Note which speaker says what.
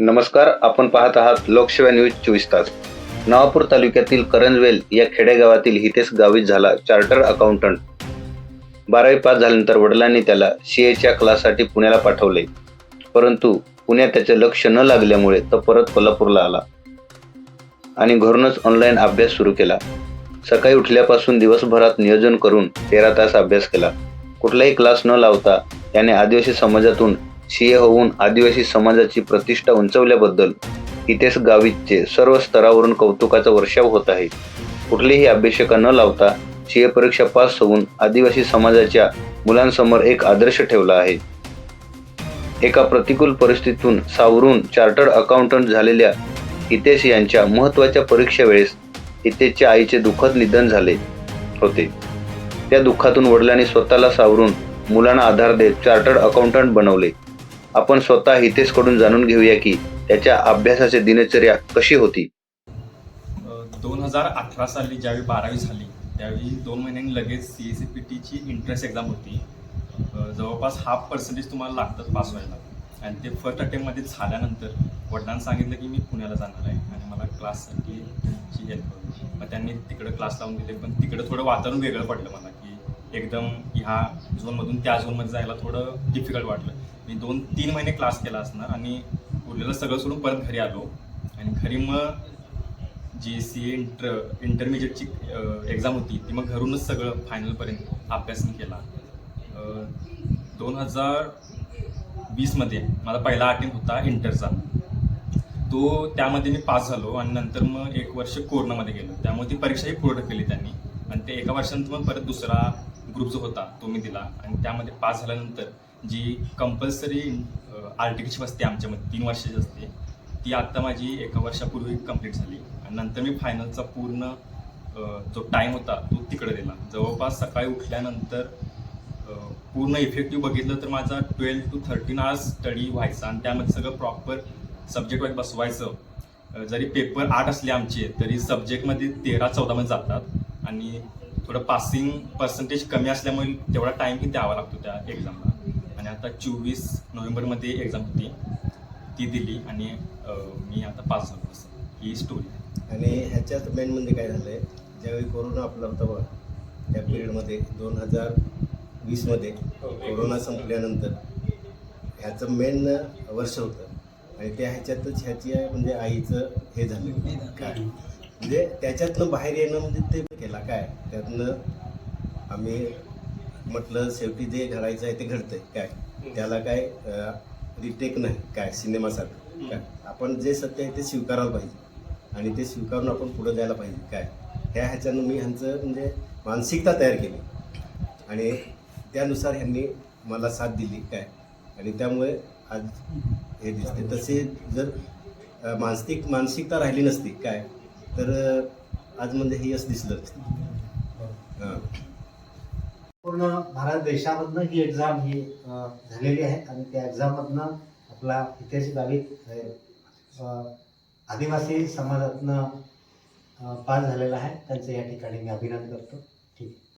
Speaker 1: नमस्कार आपण पाहत आहात लोकसेवा न्यूज चोवीस तास. नवापूर तालुक्यातील करंजवेल या खेडेगावातील हितेश गावीत झाला चार्टर अकाउंटंट. बारावी पास झाल्यानंतर वडिलांनी त्याला सी एच्या क्लाससाठी पुण्याला पाठवले. परंतु पुण्यात त्याचे लक्ष न लागल्यामुळे तो परत कोल्हापूरला आला. आणि घरूनच ऑनलाईन अभ्यास सुरू केला. सकाळी उठल्यापासून दिवसभरात नियोजन करून तेरा तास अभ्यास केला. कुठलाही क्लास न लावता त्याने आदिवासी समाजातून सीए होऊन आदिवासी समाजाची प्रतिष्ठा उंचवल्याबद्दल इथेच गावितचे सर्व स्तरावरून कौतुकाचा वर्षाव होत आहे. कुठलीही अभ्यासिका न लावता सीए परीक्षा पास होऊन आदिवासी समाजाच्या मुलांसमोर एक आदर्श ठेवला आहे. एका प्रतिकूल परिस्थितीतून सावरून चार्टर्ड अकाउंटंट झालेल्या हितेश यांच्या महत्त्वाच्या परीक्षेवेळेस हितेशच्या आईचे दुःखद निधन झाले होते. त्या दुःखातून वडिलांनी स्वतःला सावरून मुलांना आधार देत चार्टर्ड अकाउंटंट बनवले. आपण स्वतः हितेशकडून जाणून घेऊया की त्याच्या अभ्यासाची दिनचर्या कशी होती.
Speaker 2: दोन हजार अठरा साली ज्यावेळी बारावी झाली त्यावेळी दोन महिन्यांनी लगेच सी एस सी पी टीची इंटरेस्ट एक्झाम होती. जवळपास हाफ पर्सेंटेज तुम्हाला लागतात पास व्हायला. आणि ते फर्स्ट अटेम्प्टमध्ये झाल्यानंतर वडिलांनी सांगितलं की मी पुण्याला जाणार आहे आणि मला क्लाससाठी ची हेल्प मग त्यांनी तिकडं क्लास लावून दिले पण तिकडं थोडं वातावरण वेगळं पडलं मला की एकदम ह्या झोनमधून त्या झोनमध्ये जायला थोडं डिफिकल्ट वाटलं. मी दोन तीन महिने क्लास केला असणार आणि उरलेलं सगळं सोडून परत घरी आलो. आणि घरी मग जी सी ए इंटर इंटरमिजिएटची एक्झाम होती. ती मग घरूनच सगळं फायनलपर्यंत अभ्यास मी केला. दोन हजार वीसमध्ये माझा पहिला अटेम्प्ट होता इंटरचा तो त्यामध्ये मी पास झालो आणि नंतर मग एक वर्ष कोरोनामध्ये गेलो. त्यामुळे ती परीक्षाही पूर्ण केली त्यांनी. आणि ते एका वर्षानंतर मग परत दुसरा ग्रुप जो होता तो मी दिला. आणि त्यामध्ये पास झाल्यानंतर जी कंपल्सरी आर असते आमच्यामध्ये तीन वर्षाची असते. ती आत्ता माझी एका वर्षापूर्वी कंप्लीट झाली. आणि नंतर मी फायनलचा पूर्ण जो टाईम होता तो तिकडे दिला. जवळपास सकाळी उठल्यानंतर पूर्ण इफेक्टिव्ह बघितलं तर माझा twelve to thirteen hours study व्हायचा. आणि त्यामध्ये सगळं प्रॉपर सब्जेक्ट वाईज बसवायचं. जरी पेपर आठ असले आमचे तरी सब्जेक्टमध्ये तेरा चौदामध्ये जातात. आणि थोडं पासिंग पर्सेंटेज कमी असल्यामुळे तेवढा टाईमही द्यावा लागतो त्या एक्झामला आणि आता चोवीस नोव्हेंबरमध्ये एक्झाम होती. ती दिली आणि मी आता पास झालो असं. ही स्टोरी
Speaker 3: आणि ह्याच्यात मेन म्हणजे काय झालं आहे ज्यावेळी कोरोना आपला होता बघा त्या पिरियडमध्ये दोन हजार वीसमध्ये कोरोना संपल्यानंतर ह्याचं मेन वर्ष होतं. आणि त्या ह्याच्यातच ह्याची म्हणजे आईचं हे झालं. काय? म्हणजे त्याच्यातनं बाहेर येणं म्हणजे ते केला. काय? त्यातनं आम्ही म्हटलं शेवटी जे घडायचं आहे ते घडतंय. काय? त्याला काय रिटेक नाही. काय? सिनेमासारखं. काय? आपण जे सत्य आहे ते स्वीकारायला पाहिजे. आणि ते स्वीकारून आपण पुढे जायला पाहिजे. काय? ह्या ह्याच्यानं मी ह्यांचं म्हणजे मानसिकता तयार केली. आणि त्यानुसार ह्यांनी मला साथ दिली. काय? आणि त्यामुळे आज हे दिसते तसे जर मानसिक मानसिकता राहिली नसती. काय? तर आज म्हणजे हे असं दिसलं
Speaker 4: पूर्ण भारत देशामधनं ही एक्झाम ही झालेली आहे. आणि त्या एक्झाममधनं आपला इतिहास गावित आदिवासी समाजातनं पास झालेला आहे. त्यांचं या ठिकाणी मी अभिनंदन करतो.